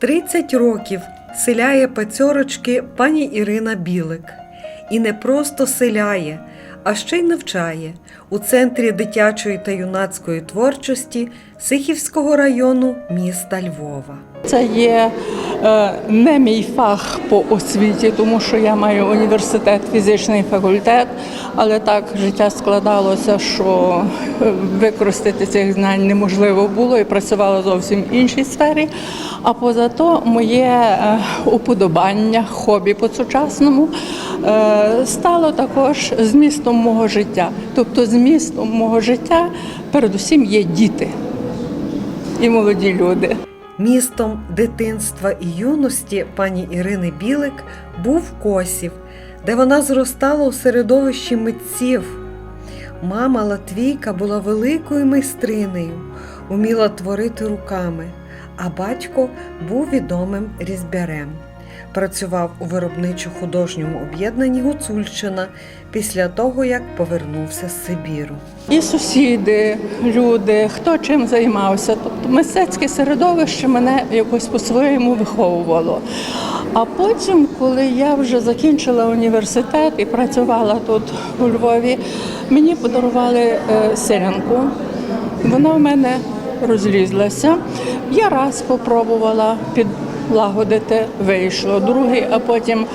30 років селяє пацьорочки пані Ірина Білик. І не просто селяє, а ще й навчає у центрі дитячої та юнацької творчості Сихівського району міста Львова. Це є не мій фах по освіті, тому що я маю університет, фізичний факультет, але так життя складалося, що е, використати цих знань неможливо було і працювала зовсім в іншій сфері. А поза то моє е, уподобання, хобі по-сучасному е, стало також змістом мого життя. Тобто змістом мого життя передусім є діти і молоді люди. Містом дитинства і юності пані Ірини Білик був Косів, де вона зростала у середовищі митців. Мама Латвійка була великою майстринею, уміла творити руками, а батько був відомим різьбярем. Працював у виробничо-художньому об'єднанні Гуцульщина після того, як повернувся з Сибіру. І сусіди, люди, хто чим займався. Тобто мистецьке середовище мене якось по-своєму виховувало. А потім, коли я вже закінчила університет і працювала тут у Львові, мені подарували е. Вона в мене розлізлася. Я раз спробувала підлагодити, вийшло. Другий, а потім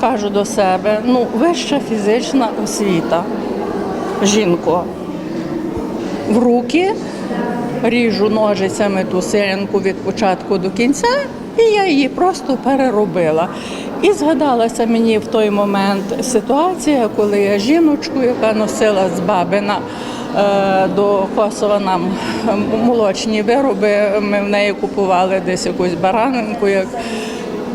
кажу до себе: ну, вища фізична освіта. Жінко, в руки, ріжу ножицями ту селянку від початку до кінця, і я її просто переробила. І згадалася мені в той момент ситуація, коли я жіночку, яка носила з Бабина до Косова нам молочні вироби, ми в неї купували десь якусь баранинку. як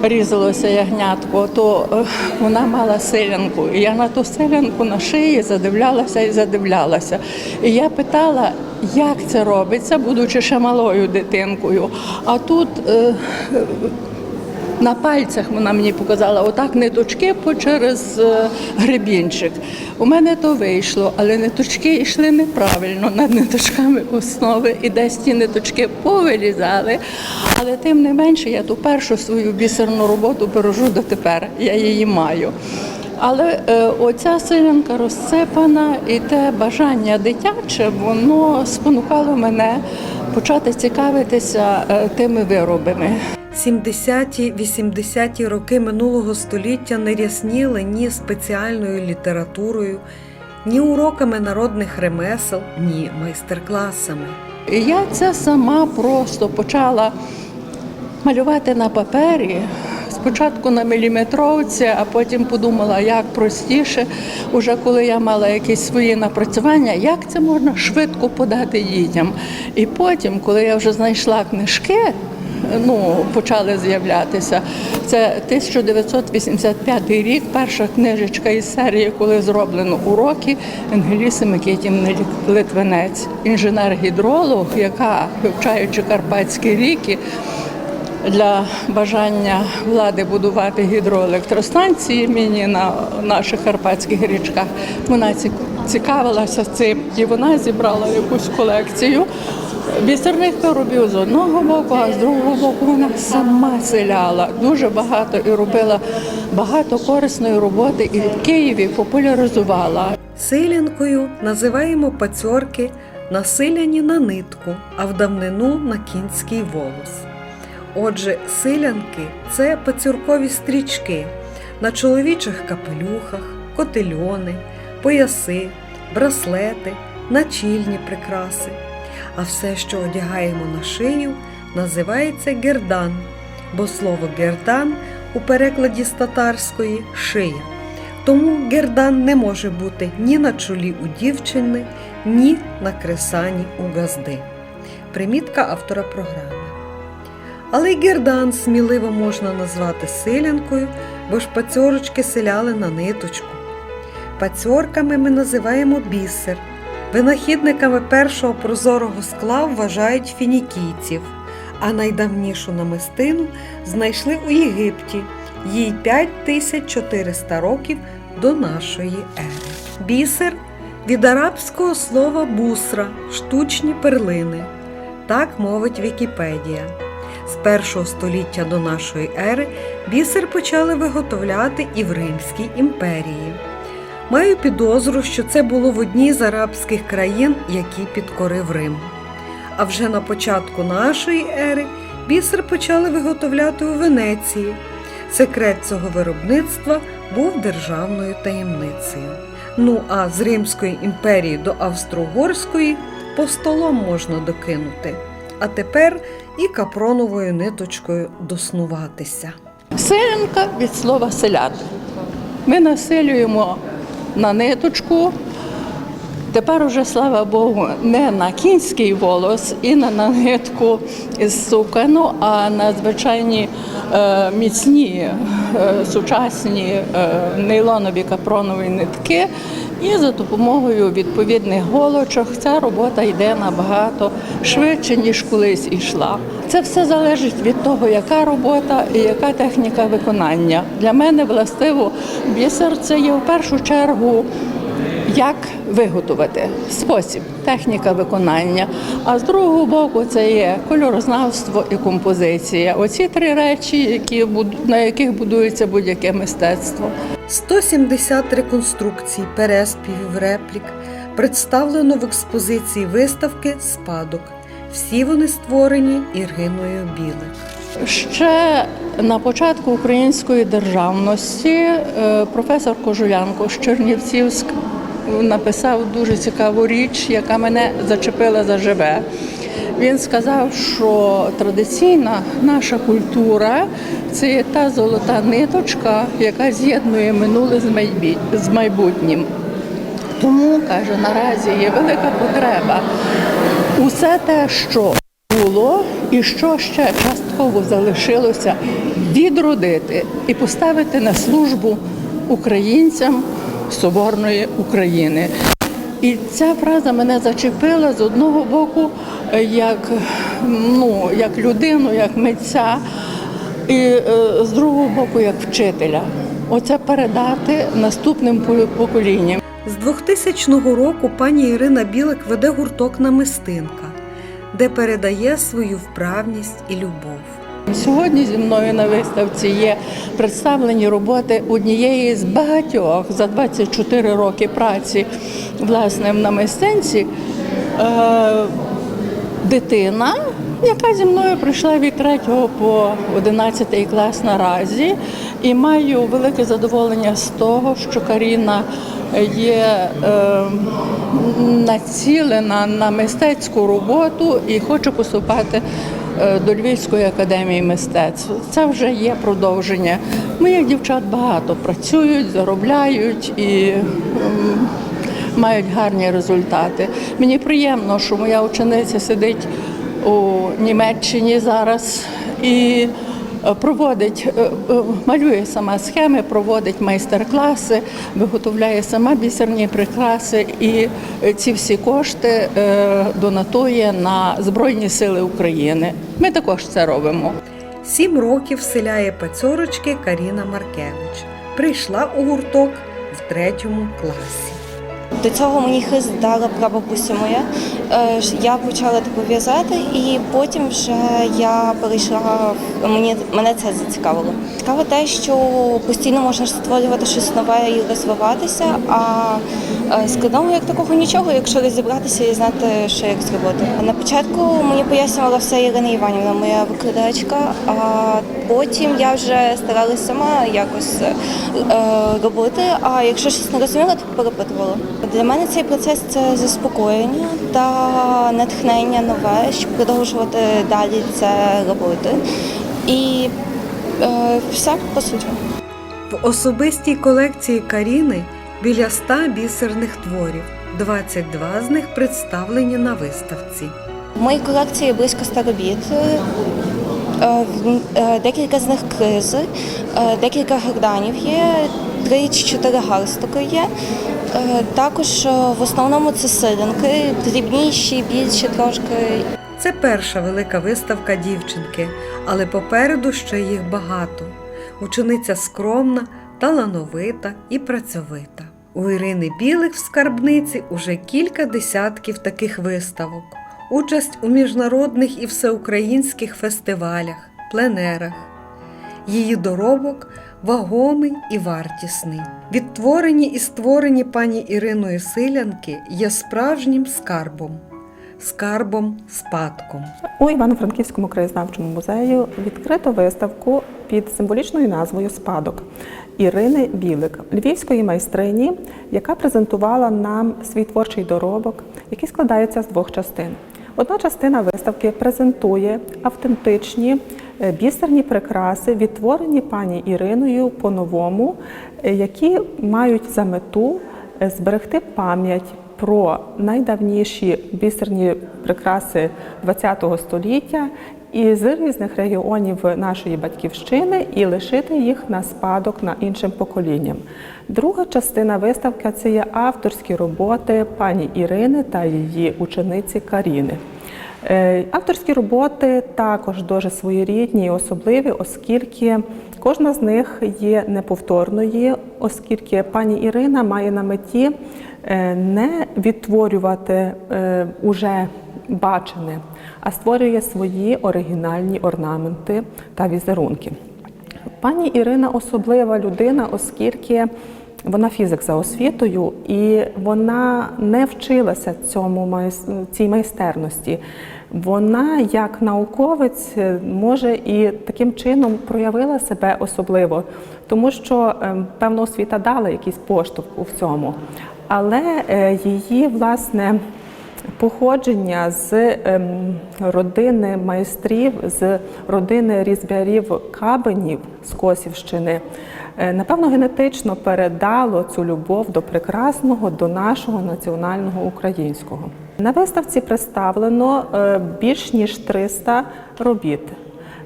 різалося ягнятко, то е, вона мала селянку. І я на ту селянку на шиї задивлялася і задивлялася. І я питала, як це робиться, будучи ще малою дитинкою. А тут е, на пальцях вона мені показала отак ниточки по через е, гребінчик. У мене то вийшло, але ниточки йшли неправильно над ниточками основи, і десь ті ниточки повилізали. Але тим не менше я ту першу свою бісерну роботу бережу дотепер. Я її маю. Але е, оця силянка розцепана і те бажання дитяче, воно спонукало мене почати цікавитися е, тими виробами. 70-80-ті роки минулого століття не рясніли ні спеціальною літературою, ні уроками народних ремесел, ні майстер-класами. Я це сама просто почала малювати на папері. Спочатку на міліметровці, а потім подумала, як простіше, уже коли я мала якісь свої напрацювання, як це можна швидко подати дітям. І потім, коли я вже знайшла книжки, ну, почали з'являтися. Це 1985 рік, перша книжечка із серії, коли зроблено уроки Ангеліси Микитівни Литвинець, інженер-гідролог, яка, вивчаючи Карпатські ріки, для бажання влади будувати гідроелектростанції міні на наших карпатських річках. Вона ці- цікавилася цим і вона зібрала якусь колекцію бісерних виробів з одного боку, а з другого боку вона сама селяла дуже багато і робила багато корисної роботи і в Києві популяризувала. Силянкою називаємо пацьорки, насиляні на нитку, а в давнину на кінський волос. Отже, силянки це пацюркові стрічки на чоловічих капелюхах, котельони, пояси, браслети, начільні прикраси. А все, що одягаємо на шию, називається гердан, бо слово гердан у перекладі з татарської шия. Тому гердан не може бути ні на чолі у дівчини, ні на кресані у газди. Примітка автора програми. Але й гердан сміливо можна назвати силянкою, бо ж пацьорочки селяли на ниточку. Пацьорками ми називаємо бісер. Винахідниками першого прозорого скла вважають фінікійців, а найдавнішу намистину знайшли у Єгипті. Їй 5400 років до нашої ери. Бісер від арабського слова бусра штучні перлини. Так мовить Вікіпедія. З першого століття до нашої ери бісер почали виготовляти і в Римській імперії. Маю підозру, що це було в одній з арабських країн, які підкорив Рим. А вже на початку нашої ери бісер почали виготовляти у Венеції. Секрет цього виробництва був державною таємницею. Ну а з Римської імперії до Австро-Угорської по столом можна докинути. А тепер і капроновою ниточкою доснуватися. Селянка від слова селяти. Ми населюємо на ниточку. Тепер уже, слава Богу, не на кінський волос і не на нитку з сукану, а на звичайні е, міцні е, сучасні е, нейлонові капронові нитки. І за допомогою відповідних голочок ця робота йде набагато швидше, ніж колись ішла. Це все залежить від того, яка робота і яка техніка виконання. Для мене властиво бісер це є в першу чергу як виготовити спосіб, техніка виконання. А з другого боку, це є кольорознавство і композиція. Оці три речі, які на яких будується будь-яке мистецтво. 170 реконструкцій, переспівів, реплік представлено в експозиції виставки Спадок. Всі вони створені Іргиною Білик. Ще на початку української державності е, професор Кожулянко з Чернівців ск- написав дуже цікаву річ, яка мене зачепила за живе. Він сказав, що традиційна наша культура це є та золота ниточка, яка з'єднує минуле з майбутнім. Тому каже, наразі є велика потреба усе те, що було і що ще частково залишилося, відродити і поставити на службу українцям соборної України. І ця фраза мене зачепила з одного боку, е, як, ну, як людину, як митця, і е, з другого боку, як вчителя. Оце передати наступним поколінням. З 2000 року пані Ірина Білик веде гурток намистинка, де передає свою вправність і любов. Сьогодні зі мною на виставці є представлені роботи однієї з багатьох за 24 роки праці власне в намистинці. Е, дитина, яка зі мною прийшла від 3 по 11 клас наразі, і маю велике задоволення з того, що Каріна є е, націлена на мистецьку роботу і хоче поступати до Львівської академії мистецтв. Це вже є продовження. Моїх дівчат багато працюють, заробляють і мають гарні результати. Мені приємно, що моя учениця сидить у Німеччині зараз і е, проводить, е, е, малює сама схеми, проводить майстер-класи, виготовляє сама бісерні прикраси і е, ці всі кошти е, донатує на Збройні Сили України. Ми також це робимо. Сім років вселяє пацьорочки Каріна Маркевич. Прийшла у гурток в третьому класі. До цього мені хист дала прабабуся моя. Е, Я почала таку в'язати, і потім вже я перейшла мені мене це зацікавило. Цікаво те, що постійно можна створювати щось нове і розвиватися. А е, складного як такого нічого, якщо розібратися і знати, що як зробити. На початку мені пояснювала все Ірина Іванівна, моя викладачка. А потім я вже старалася сама якось е, робити. А якщо щось не розуміла, то перепитувала. Для мене цей процес це заспокоєння та натхнення нове, щоб продовжувати далі це робити. І е, все по суті. В особистій колекції Каріни біля 100 бісерних творів. 22 з них представлені на виставці. В моїй колекції близько 100 робіт. Е, е, Декілька з них кризи, е, декілька герданів є, три чи чотири галстуки є. Е, Також е, в основному це силинки, дрібніші, більші трошки. Це перша велика виставка дівчинки, але попереду ще їх багато. Учениця скромна, талановита і працьовита. У Ірини Білих в скарбниці уже кілька десятків таких виставок. участь у міжнародних і всеукраїнських фестивалях, пленерах. Її доробок вагомий і вартісний. Відтворені і створені пані Іриною Силянки є справжнім скарбом, скарбом спадком. У Івано-Франківському краєзнавчому музею відкрито виставку під символічною назвою Спадок Ірини Білик, львівської майстрині, яка презентувала нам свій творчий доробок, який складається з двох частин. Одна частина виставки презентує автентичні бісерні прикраси, відтворені пані Іриною по-новому, е, які мають за мету е, зберегти пам'ять про найдавніші бісерні прикраси ХХ століття із різних регіонів нашої батьківщини і лишити їх на спадок на іншим поколінням. Друга частина виставки це є авторські роботи пані Ірини та її учениці Каріни. Е, Авторські роботи також дуже своєрідні і особливі, оскільки кожна з них є неповторною, оскільки пані Ірина має на меті е, не відтворювати е, уже бачене, а створює свої оригінальні орнаменти та візерунки. Пані Ірина особлива людина, оскільки вона фізик за освітою, і вона не вчилася цьому цій майстерності. Вона, як науковець, може і таким чином проявила себе особливо, тому що ем, певно освіта дала якийсь поштовх у всьому. Але е, її власне походження з ем, родини майстрів, з родини різьбярів кабанів з Косівщини, е, напевно, генетично передало цю любов до прекрасного, до нашого національного українського. На виставці представлено е, більш ніж 300 робіт,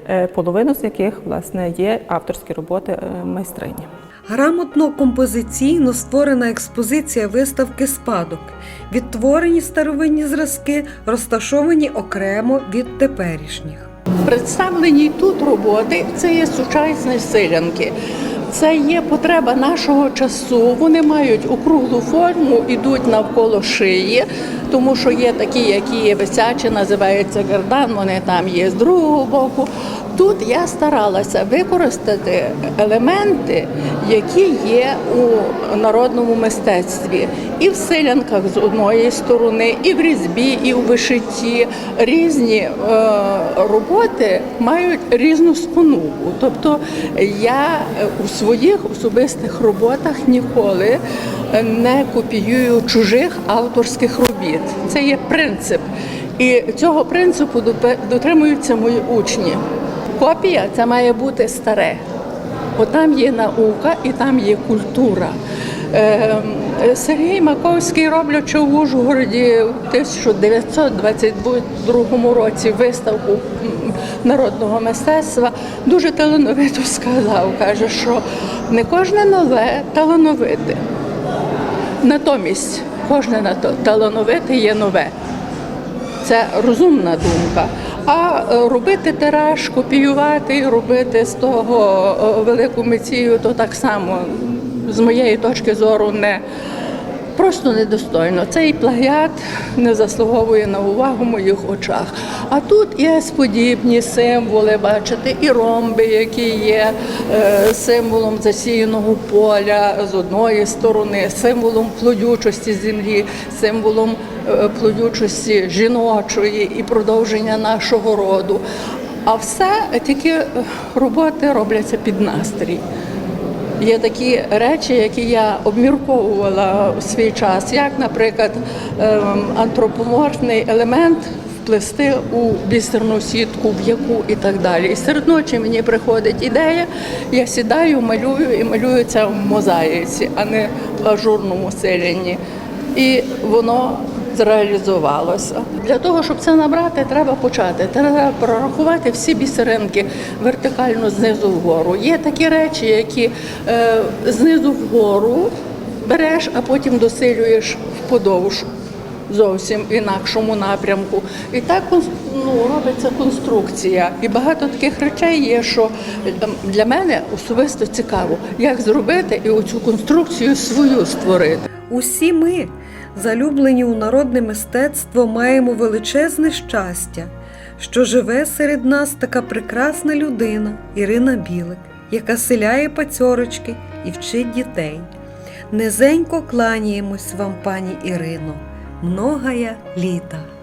е, половину з яких власне є авторські роботи майстрині. Грамотно композиційно створена експозиція виставки спадок. Відтворені старовинні зразки розташовані окремо від теперішніх. Представлені тут роботи це є сучасні селянки. Це є потреба нашого часу. Вони мають округлу форму, ідуть навколо шиї, тому що є такі, які є висячі, називаються гардан, вони там є з другого боку. Тут я старалася використати елементи, які є у народному мистецтві, і в селянках з одної сторони, і в різьбі, і в вишитті. Різні е, роботи мають різну спонуку. Тобто я у своїх особистих роботах ніколи не копіюю чужих авторських робіт. Це є принцип. І цього принципу дотримуються мої учні. Копія це має бути старе. Бо там є наука і там є культура. Е, Сергій Маковський, роблячи в Ужгороді в 1922 році виставку народного мистецтва, дуже талановито сказав, каже, що не кожне нове талановите. Натомість кожне талановите є нове. Це розумна думка. А е, робити тираж, копіювати, робити з того е, велику мецію, то так само, з моєї точки зору, не просто недостойно. Цей плагіат не заслуговує на увагу в моїх очах. А тут є сподібні символи, бачите, і ромби, які є е, символом засіяного поля з одної сторони, символом плодючості землі, символом е, плодючості жіночої і продовження нашого роду. А все тільки е, роботи робляться під настрій. Є такі речі, які я обмірковувала у свій час, як, наприклад, ем, антропоморфний елемент вплести у бісерну сітку, в яку і так далі. І серед ночі мені приходить ідея, я сідаю, малюю і малюю це в мозаїці, а не в ажурному селянні. І воно зреалізувалося. Для того, щоб це набрати, треба почати. Треба прорахувати всі бісеринки вертикально знизу вгору. Є такі речі, які е, знизу вгору береш, а потім досилюєш вподовж. Зовсім в інакшому напрямку. І так ну, робиться конструкція. І багато таких речей є, що ем, для мене особисто цікаво, як зробити і оцю конструкцію свою створити. Усі ми залюблені у народне мистецтво, маємо величезне щастя, що живе серед нас така прекрасна людина Ірина Білик, яка селяє пацьорочки і вчить дітей. Низенько кланяємось вам, пані Ірино, многая літа.